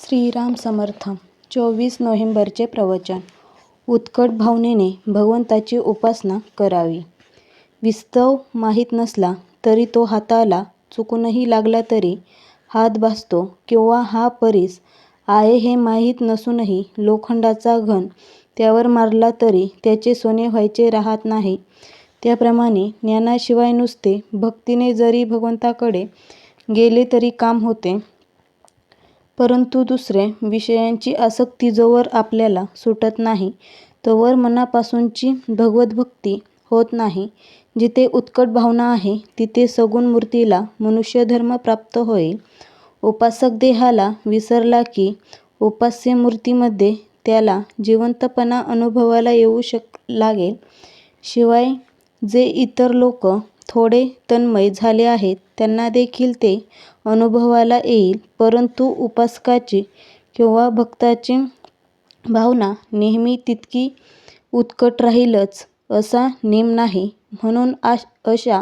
श्रीराम समर्थ चोवीस नोव्हेंबरचे प्रवचन. उत्कट भावनेने भगवंताची उपासना करावी. विस्तव माहीत नसला तरी तो हाताला चुकूनही लागला तरी हात भासतो किंवा हा परीस आहे हे माहीत नसूनही लोखंडाचा घन त्यावर मारला तरी त्याचे सोने व्हायचे राहत नाही. त्याप्रमाणे ज्ञानाशिवाय नुसते भक्तीने जरी भगवंताकडे गेले तरी काम होते. परंतु दुसरे विषयांची आसक्ती जोवर आपल्याला सुटत नाही तोवर मनापासूनची भगवद्भक्ती होत नाही. जिथे उत्कट भावना आहे तिथे सगुण मूर्तीला मनुष्यधर्म प्राप्त होईल. उपासक देहाला विसरला की उपास्य मूर्तीमध्ये त्याला जिवंतपणा अनुभवायला येऊ शक लागेल. शिवाय जे इतर लोक थोडे तन्मय झाले आहेत त्यांना देखील ते अनुभवाला येईल. परंतु उपासकाची किंवा भक्ताची भावना नेहमी तितकी उत्कट राहीलच असा नेम नाही. म्हणून अशा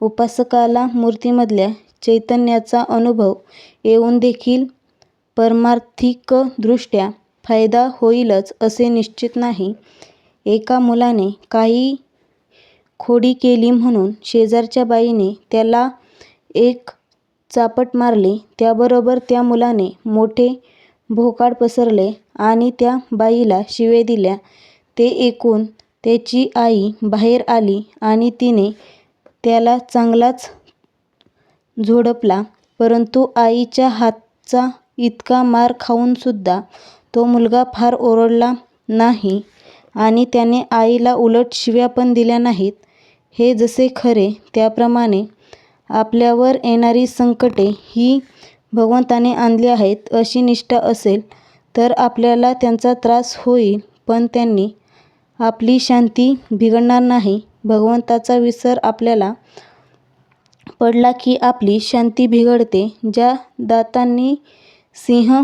उपासकाला मूर्तीमधल्या चैतन्याचा अनुभव येऊन देखील पारमार्थिकदृष्ट्या फायदा होईलच असे निश्चित नाही. एका मुलाने काही खोडी केली म्हणून शेजारच्या बाईने त्याला एक चापट मारली. त्याबरोबर त्या मुलाने मोठे भोकाड पसरले आणि त्या बाईला शिव्या दिल्या. ते ऐकून त्याची आई बाहेर आली आणि तिने त्याला चांगलाच झोडपला. परंतु आईच्या हातचा इतका मार खाऊनसुद्धा तो मुलगा फार ओरडला नाही. आणि त्याने आईला उलट शिव्या पण दिल्या नाहीत. हे जसे खरे त्याप्रमाणे आपल्यावर येणारी संकटे ही भगवंताने आणली आहेत अशी निष्ठा असेल तर आपल्याला त्यांचा त्रास होईल पण त्यांनी आपली शांती बिघडणार नाही. भगवंताचा विसर आपल्याला पडला की आपली शांती बिघडते. ज्या दातांनी सिंह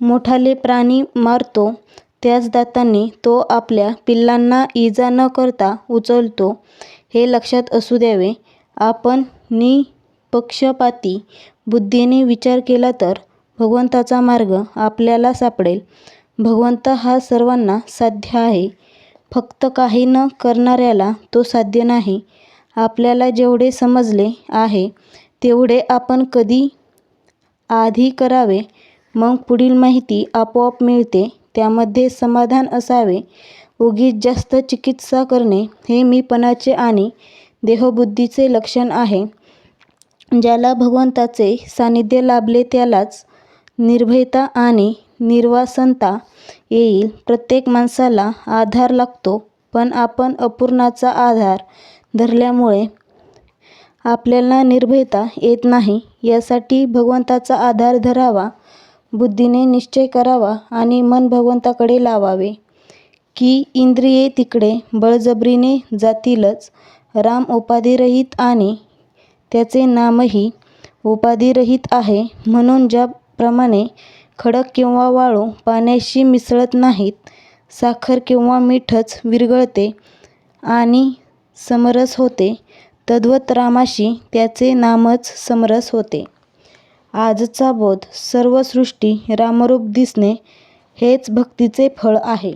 मोठाले प्राणी मारतो त्याच दातांनी तो आपल्या पिल्लांना इजा न करता उचलतो हे लक्षात असू द्यावे. आपण निःपक्षपाती बुद्धीने विचार केला तर भगवंताचा मार्ग आपल्याला सापडेल. भगवंत हा सर्वांना साध्य आहे. फक्त काही न करणाऱ्याला तो साध्य नाही. आपल्याला जेवढे समजले आहे तेवढे आपण कधी आधी करावे. मग पुढील माहिती आपोआप मिळते. त्यामध्ये समाधान असावे. उगीच जास्त चिकित्सा करणे हे मीपणाचे आणि देहबुद्धीचे लक्षण आहे. ज्याला भगवंताचे सान्निध्य लाभले त्यालाच निर्भयता आणि निर्वासनता येईल. प्रत्येक माणसाला आधार लागतो पण आपण अपूर्णाचा आधार धरल्यामुळे आपल्याला निर्भयता येत नाही. यासाठी भगवंताचा आधार धरावा. बुद्धीने निश्चय करावा आणि मन भगवंताकडे लावावे. की इंद्रिये तिकडे बळजबरीने जातीलच राम उपाधिरहित आणि त्याचे नामही उपाधिरहित आहे म्हणून ज्याप्रमाणे खडक किंवा वाळू पाण्याशी मिसळत नाहीत साखर किंवा मीठच विरघळते आणि समरस होते तद्वत रामाशी त्याचे नामच समरस होते. आजचा बोध सर्व सृष्टी रामरूप दिसणे हेच भक्तीचे फळ आहे.